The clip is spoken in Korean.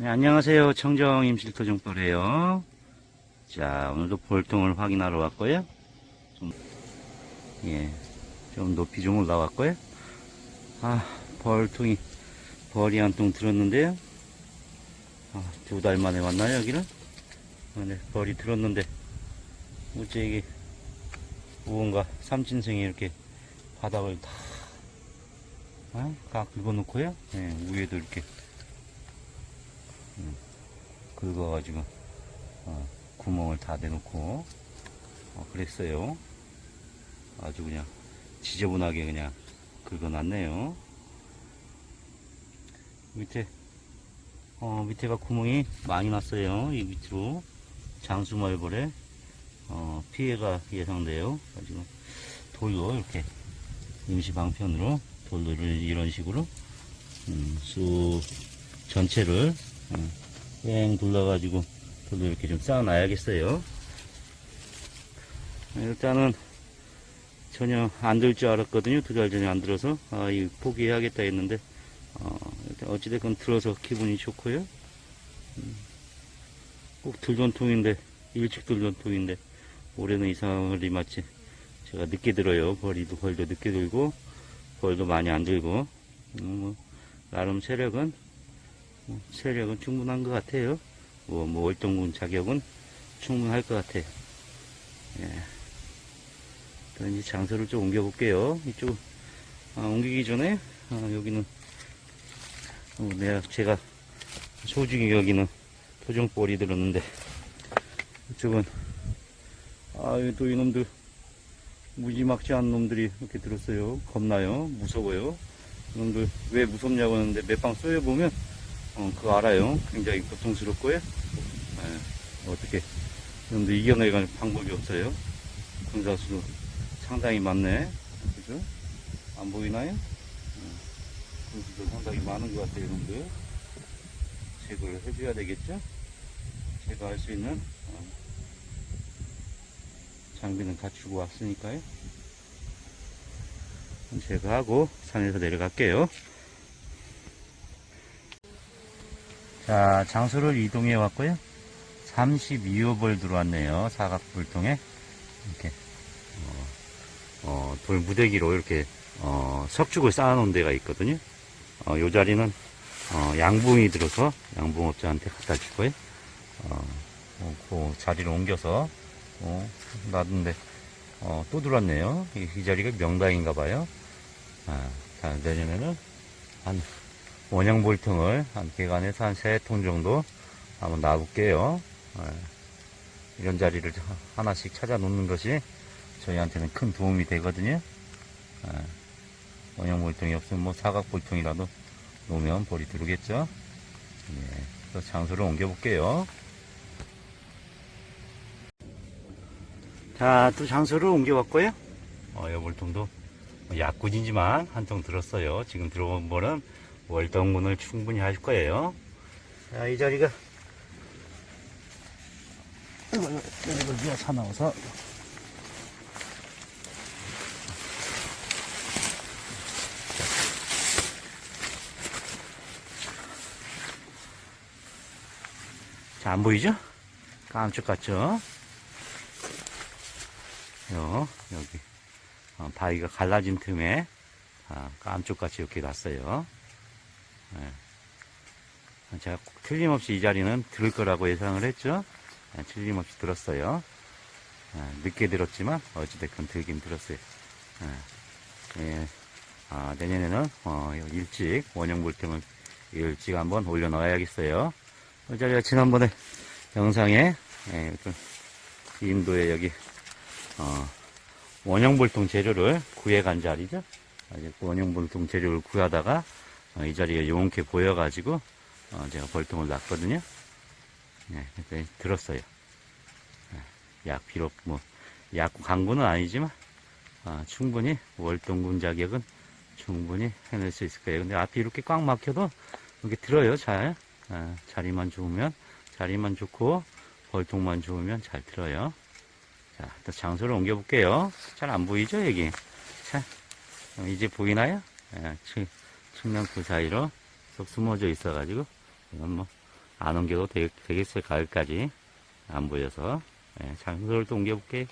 네, 안녕하세요. 청정 임실토종벌이에요. 자, 오늘도 볼통을 확인하러 왔고요. 좀, 예, 좀 높이 좀 올라왔고요. 아, 벌통이, 벌이 한 통 들었는데요. 아, 두 달 만에 왔나요, 여기는? 아, 네, 벌이 들었는데, 어째 이게, 무언가 삼진생이 이렇게 바닥을 다, 아, 각 긁어놓고요. 예, 위에도 이렇게 긁어가지고 어, 구멍을 다 내놓고 어, 그랬어요. 아주 그냥 지저분하게 그냥 긁어놨네요. 밑에 어, 밑에가 구멍이 많이 났어요. 이 밑으로 장수말벌에 어, 피해가 예상돼요. 가지고 돌로 이렇게 임시 방편으로 돌로 이런 식으로 음, 쑥 전체를 음, 뺑 둘러가지고 돌로 이렇게 좀 쌓아놔야겠어요. 일단은 전혀 안될줄 알았거든요. 두 달 전에 안 들어서 아, 이 포기해야겠다 했는데 어, 어찌됐건 들어서 기분이 좋고요. 음, 꼭 들던 통인데 일찍 들던 통인데 올해는 이상을 이 마치 제가 늦게 들어요. 벌이도 벌도 늦게 들고 벌도 많이 안 들고 음, 뭐, 나름 세력은 뭐, 세력은 충분한 것 같아요. 뭐, 뭐 월동군 자격은 충분할 것 같아요. 예. 그럼 이제 장소를 좀 옮겨 볼게요. 이쪽, 아, 옮기기 전에, 아, 여기는, 어, 내가, 제가 소중히 여기는 토종벌이 들었는데, 이쪽은, 아유, 또 이놈들, 무지막지한 놈들이 이렇게 들었어요. 겁나요. 무서워요. 이놈들 왜 무섭냐고 하는데 몇 방 쏘여보면, 어, 그거 알아요. 굉장히 고통스럽고요. 예, 어떻게, 이놈들 이겨내갈 방법이 없어요. 군사수도 상당히 많네. 그죠? 안 보이나요? 어, 군수도 상당히 많은 것 같아요, 이놈들. 제거를 해줘야 되겠죠? 제거할 수 있는, 어, 장비는 갖추고 왔으니까요. 제거하고 산에서 내려갈게요. 자, 장소를 이동해 왔고요. 32호벌 들어왔네요. 사각불통에. 이렇게, 어, 어, 돌 무대기로 이렇게, 어, 석죽을 쌓아놓은 데가 있거든요. 어, 요 자리는, 어, 양봉이 들어서 양봉업자한테 갖다 줄 거예요. 어, 어, 그 자리를 옮겨서, 어, 놔둔데, 어, 또 들어왔네요. 이, 이 자리가 명당인가 봐요. 아, 자, 내년에는 한, 원형 볼통을 한 개간에서 한 세 통 정도 한번 놔볼게요. 예. 이런 자리를 하나씩 찾아 놓는 것이 저희한테는 큰 도움이 되거든요. 예. 원형 볼통이 없으면 뭐 사각 볼통이라도 놓으면 볼이 들어오겠죠. 예. 그래서 장소를 옮겨 볼게요. 자, 또 장소를 옮겨 왔고요. 어, 이 볼통도 약군이지만 한 통 들었어요. 지금 들어온 볼은 월동문을 충분히 할 거예요. 자, 이 자리가 이걸 위에 사나워서 자, 안 보이죠? 깜짝 같죠? 요, 여기, 어, 바위가 갈라진 틈에, 아, 깜짝같이 이렇게 났어요. 예. 제가 꼭 틀림없이 이 자리는 들을 거라고 예상을 했죠. 예, 틀림없이 들었어요. 예, 늦게 들었지만 어찌됐건 들긴 들었어요. 아, 내년에는 어, 일찍 원형 볼틈을 일찍 한번 올려놓아야겠어요. 이 자리가 지난번에 영상에 인도에 여기 어, 원형 볼통 재료를 구해간 자리죠. 아직 원형 볼통 재료를 구하다가 어, 이 자리가 용케 보여가지고 어, 제가 벌통을 놨거든요. 네, 들었어요. 네, 약 비록 뭐약 강구는 아니지만 어, 충분히 월동군 자격은 충분히 해낼 수 있을 거예요. 근데 앞이 이렇게 꽉 막혀도 이렇게 들어요. 잘 어, 자리만 좋으면 자리만 좋고 벌통만 좋으면 잘 들어요. 자, 또 장소를 옮겨 볼게요. 잘 안 보이죠 여기? 자, 이제 보이나요? 예, 측면 그 사이로 쏙 숨어져 있어가지고 이건 뭐 안 옮겨도 되, 겠어요. 가을까지. 안 보여서. 예, 장소를 또 옮겨볼게